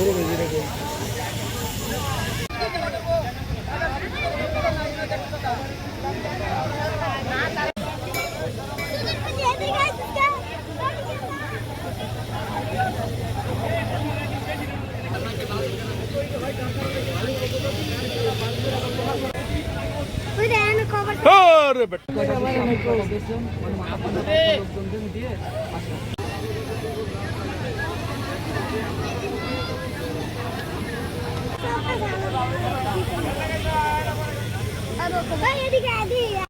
모르면 이래고. আরে বেটা এদিকে এদিকে